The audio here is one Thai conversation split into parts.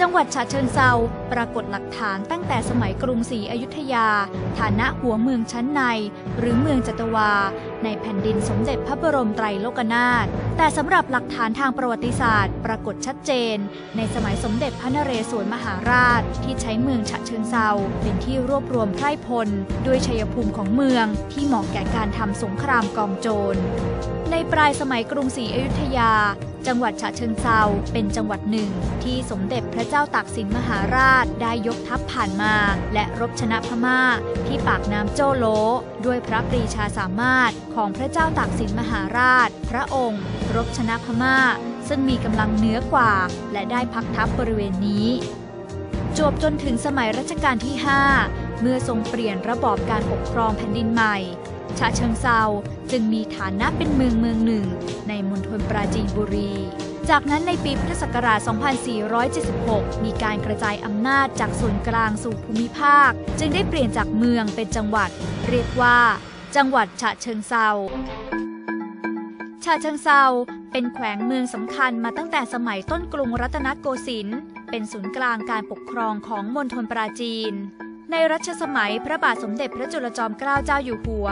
จังหวัดฉะเชิงเซาปรากฏหลักฐานตั้งแต่สมัยกรุงศรีอยุธยา ฐานะหัวเมืองชั้นใน หรือเมืองจัตวา ในแผ่นดินสมเด็จพระบรมไตรโลกนาถ แต่สำหรับหลักฐานทางประวัติศาสตร์ ปรากฏชัดเจน ในสมัยสมเด็จพระนเรศวรมหาราช ที่ใช้เมืองฉะเชิงเซาเป็นที่รวบรวมไพร่พลด้วยชัยภูมิของเมืองที่เหมาะแก่การทำสงครามกองโจร ในปลายสมัยกรุงศรีอยุธยาจังหวัดฉะเชิงเซาเป็นจังหวัดหนึ่ง ที่สมเด็จพระเจ้าตากสินมหาราชได้ยกทัพผ่านมา และรบชนะพม่า ที่ปากน้ำโจโล ด้วยพระปรีชาสามารถของพระเจ้าตากสินมหาราช พระองค์ รบชนะพม่า ซึ่งมีกำลังเหนือกว่า และได้พักทัพบบริเวณนี้ จบจนถึงสมัยรัชกาลที่ 5 เมื่อทรงเปลี่ยนระบอบการปกครองแผ่นดินใหม่ฉะเชิงเซาจึงมีฐานะเป็นเมืองเมืองหนึ่ง ในมณฑลปราจีนบุรี จากนั้นในปีพุทธศักราช 2476 มีการกระจายอำนาจจากส่วนกลางสู่ภูมิภาค จึงได้เปลี่ยนจากเมืองเป็นจังหวัด เรียกว่า จังหวัดฉะเชิงเซาฉะเชิงเซาเป็นแขวงเมืองสำคัญมาตั้งแต่สมัยต้นกรุงรัตนโกสินทร์เป็นศูนย์กลางการปกครองของมณฑลปราจีน ในรัชสมัยพระบาทสมเด็จพระจุลจอมเกล้าเจ้าอยู่หัว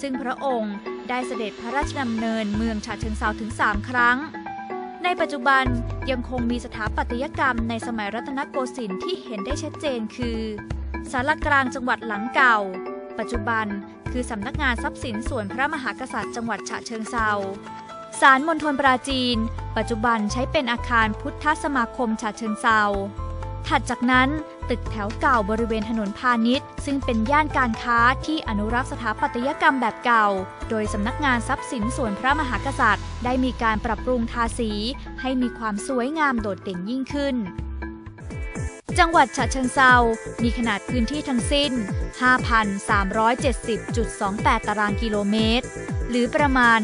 ซึ่งพระองค์ได้เสด็จพระราชดำเนินเมืองฉะเชิงเซาถึง 3 ครั้ง ในปัจจุบันยังคงมีสถาปัตยกรรมในสมัยรัตนโกสินทร์ที่เห็นได้ชัดเจนคือสารกลางจังหวัดหลังเก่า ปัจจุบันคือสำนักงานทรัพย์สินส่วนพระมหากษัตริย์จังหวัดฉะเชิงเซาศาลมณฑลปราจีน ปัจจุบันใช้เป็นอาคารพุทธสมาคมฉะเชิงเซาถัดจากนั้นตึกแถวเก่าบริเวณถนนพาณิชย์ ซึ่งเป็นย่านการค้าที่อนุรักษ์สถาปัตยกรรมแบบเก่า โดยสำนักงานทรัพย์สินส่วนพระมหากษัตริย์ ได้มีการปรับปรุงทาสี ให้มีความสวยงามโดดเด่นยิ่งขึ้น จังหวัดฉะเชิงเซา มีขนาดพื้นที่ทั้งสิ้น 5,370.28 ตารางกิโลเมตร หรือประมาณ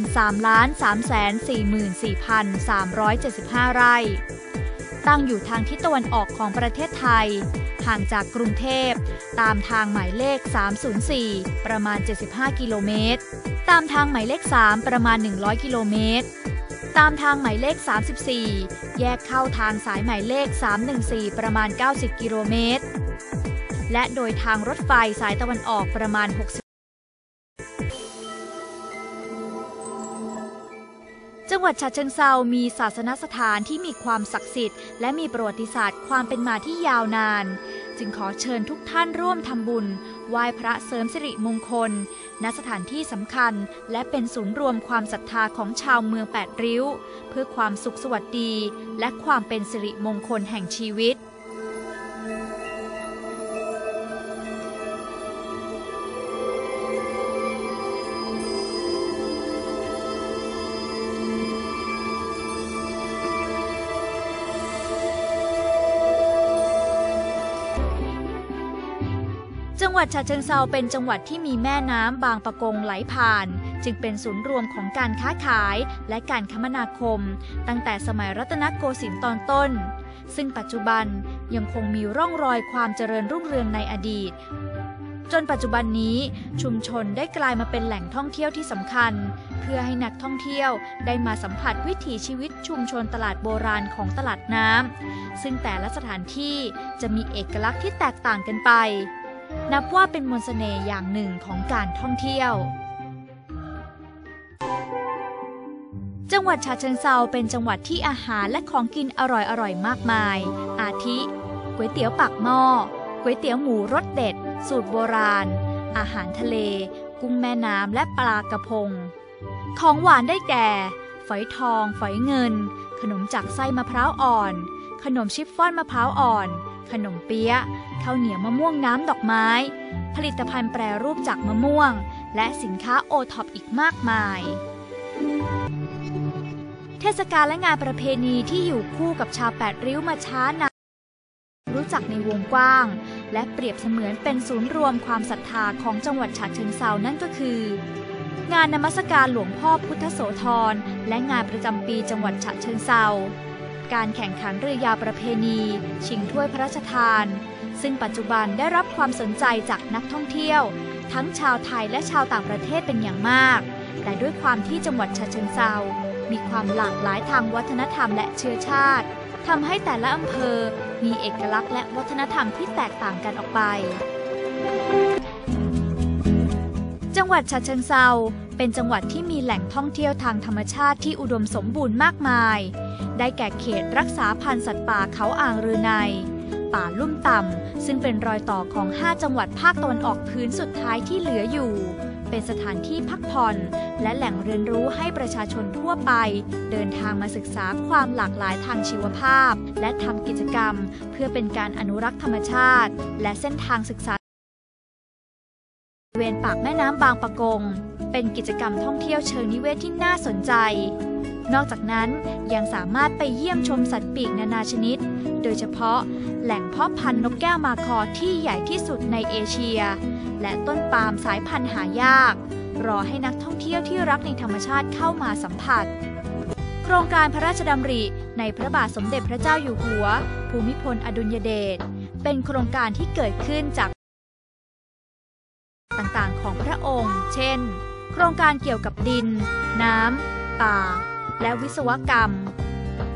3,344,375 ไร่ ตั้งอยู่ทางทิศตะวันออกของประเทศไทย ห่างจากกรุงเทพ ตามทางหมายเลข 304 ประมาณ 75 กิโลเมตร ตามทางหมายเลข 3 ประมาณ 100 กิโลเมตร ตามทางหมายเลข 34 แยกเข้าทางสายหมายเลข 314 ประมาณ 90 กิโลเมตร และโดยทางรถไฟสายตะวันออกประมาณ 60จังหวัดฉะเชิงเซามีศาสนสถานที่มีความศักดิ์สิทธิ์ และมีประวัติศาสตร์ความเป็นมาที่ยาวนาน จึงขอเชิญทุกท่านร่วมทำบุญไหว้พระเสริมสิริมงคล ณสถานที่สำคัญ และเป็นศูนย์รวมความศรัทธาของชาวเมืองแปดริ้ว เพื่อความสุขสวัสดี และความเป็นสิริมงคลแห่งชีวิต วัดฉะเชิงเซาเป็นจังหวัดที่มีแม่น้ำบางปะกงไหลผ่าน จึงเป็นศูนย์รวมของการค้าขายและการคมนาคม ตั้งแต่สมัยรัตนโกสินทร์ตอนต้น ซึ่งปัจจุบันยังคงมีร่องรอยความเจริญรุ่งเรืองในอดีต จนปัจจุบันนี้ชุมชนได้กลายมาเป็นแหล่งท่องเที่ยวที่สำคัญ เพื่อให้นักท่องเที่ยวได้มาสัมผัสวิถีชีวิตชุมชนตลาดโบราณของตลาดน้ำซึ่งแต่ละสถานที่จะมีเอกลักษณ์ที่แตกต่างกันไป นับว่าเป็นมนต์เสน่ห์อย่างหนึ่งของการท่องเที่ยว จังหวัดฉะเชิงเซาเป็นจังหวัดที่อาหารและของกินอร่อยๆมากมาย อาทิก๋วยเตี๋ยวปากหม้อก๋วยเตี๋ยวหมูรสเด็ด สูตรโบราณ อาหารทะเล กุ้งแม่น้ำและปลากระพง ของหวานได้แก่ ฝอยทอง ฝอยเงิน ขนมจากไส้มะพร้าวอ่อน ขนมชิฟฟ่อนมะพร้าวอ่อน ขนมเปี๊ยะข้าวเหนียวมะม่วงน้ำดอกไม้ ผลิตภัณฑ์แปรรูปจากมะม่วง และสินค้าโอท็อปอีกมากมาย เทศกาลและงานประเพณีที่อยู่คู่กับชาวแปดริ้วมาช้านานรู้จักในวงกว้าง และเปรียบเสมือนเป็นศูนย์รวมความศรัทธาของจังหวัดฉะเชิงเซานั่นก็คือ งานนมัสการหลวงพ่อพุทธโสธรและงานประจำปีจังหวัดฉะเชิงเซา การแข่งขันเรือยาวประเพณี ชิงถ้วยพระราชทาน ซึ่งปัจจุบันได้รับความสนใจจากนักท่องเที่ยว ทั้งชาวไทยและชาวต่างประเทศเป็นอย่างมาก แต่ด้วยความที่จังหวัดฉะเชิงเซามีความหลากหลายทางวัฒนธรรมและเชื้อชาติทำให้แต่ละอำเภอมีเอกลักษณ์และวัฒนธรรมที่แตกต่างกันออกไป จังหวัดฉะเชิงเซาเป็นจังหวัดที่มีแหล่งท่องเที่ยวทางธรรมชาติที่อุดมสมบูรณ์มากมาย ได้แก่เขตรักษาพันธุ์สัตว์ป่าเขาอ่างรือใน ป่าลุ่มต่ำซึ่งเป็นรอยต่อของ 5 จังหวัดภาคตะวันออกพื้นสุดท้ายที่เหลืออยู่ เป็นสถานที่พักผ่อน และแหล่งเรียนรู้ให้ประชาชนทั่วไป เดินทางมาศึกษาความหลากหลายทางชีวภาพ และทำกิจกรรม เพื่อเป็นการอนุรักษ์ธรรมชาติ และเส้นทางศึกษา เวณปากแม่น้ำบางปะกง เป็นกิจกรรมท่องเที่ยวเชิงนิเวศที่น่าสนใจ นอกจากนั้นยังสามารถไปเยี่ยมชมสัตว์ปีกนานาชนิด โดยเฉพาะแหล่งเพาะพันธุ์นกแก้วมาคอที่ใหญ่ที่สุดในเอเชีย และต้นปาล์มสายพันธุ์หายาก รอให้นักท่องเที่ยวที่รักในธรรมชาติเข้ามาสัมผัสโครงการพระราชดำริ ในพระบาทสมเด็จพระเจ้าอยู่หัว ภูมิพลอดุลยเดชเป็นโครงการที่เกิดขึ้นจาก ต่างๆ ของพระองค์ เช่น โครงการเกี่ยวกับดิน น้ำ ป่า และวิศวกรรม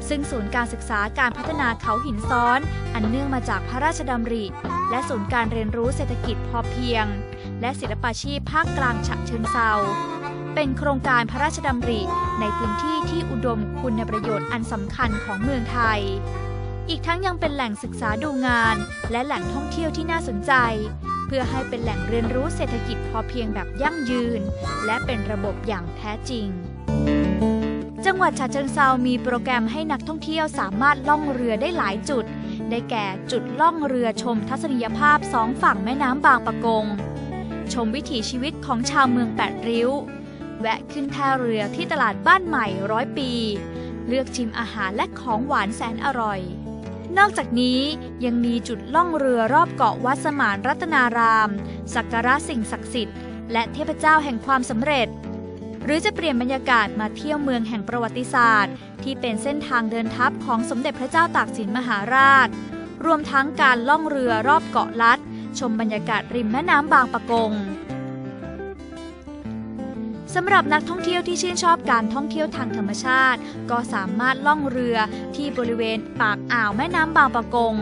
ซึ่งศูนย์การศึกษาการพัฒนาเขาหินซ้อน อันเนื่องมาจากพระราชดำริ และศูนย์การเรียนรู้เศรษฐกิจพอเพียง และศิลปาชีพภาคกลางฉะเชิงเซาเป็นโครงการพระราชดำริในพื้นที่ที่อุดมคุณประโยชน์อันสำคัญของเมืองไทย อีกทั้งยังเป็นแหล่งศึกษาดูงาน และแหล่งท่องเที่ยวที่น่าสนใจ เพื่อให้เป็นแหล่งเรียนรู้เศรษฐกิจพอเพียงแบบยั่งยืน และเป็นระบบอย่างแท้จริง จังหวัดฉะเชิงเซามีโปรแกรมให้นักท่องเที่ยวสามารถล่องเรือได้หลายจุด ได้แก่จุดล่องเรือชมทัศนียภาพสองฝั่งแม่น้ำบางปะกง ชมวิถีชีวิตของชาวเมืองแปดริ้ว แวะขึ้นท่าเรือที่ตลาดบ้านใหม่ร้อยปี เลือกชิมอาหารและของหวานแสนอร่อย นอกจากนี้ยังมีจุดล่องเรือรอบเกาะวัดสมานรัตนาราม สักการะสิ่งศักดิ์สิทธิ์และเทพเจ้าแห่งความสำเร็จ หรือจะเปลี่ยนบรรยากาศมาเที่ยวเมืองแห่งประวัติศาสตร์ ที่เป็นเส้นทางเดินทัพของสมเด็จพระเจ้าตากสินมหาราช รวมทั้งการล่องเรือรอบเกาะลัด ชมบรรยากาศริมแม่น้ำบางปะกง สำหรับนักท่องเที่ยวที่ชื่นชอบการท่องเที่ยวทางธรรมชาติ ก็สามารถล่องเรือที่บริเวณปากอ่าวแม่น้ำบางปะกง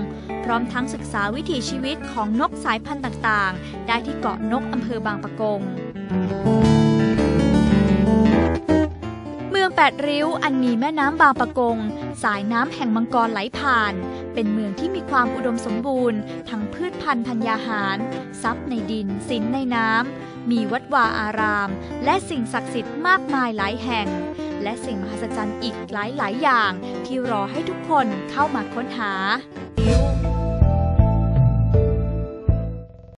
พร้อมทั้งศึกษาวิถีชีวิตของนกสายพันธุ์ต่างๆ ได้ที่เกาะนกอำเภอบางปะกงเมืองแปดริ้วอันมีแม่น้ำบางปะกง สายน้ำแห่งมังกรไหลผ่าน เป็นเมืองที่มีความอุดมสมบูรณ์ ทั้งพืชพันธุ์ธัญญาหาร ทรัพย์ในดิน สินในน้ำ มีวัดวาอาราม และสิ่งศักดิ์สิทธิ์มากมายหลายแห่ง และสิ่งมหัศจรรย์อีกหลายหลายๆอย่างที่รอให้ทุกคนเข้ามาค้นหา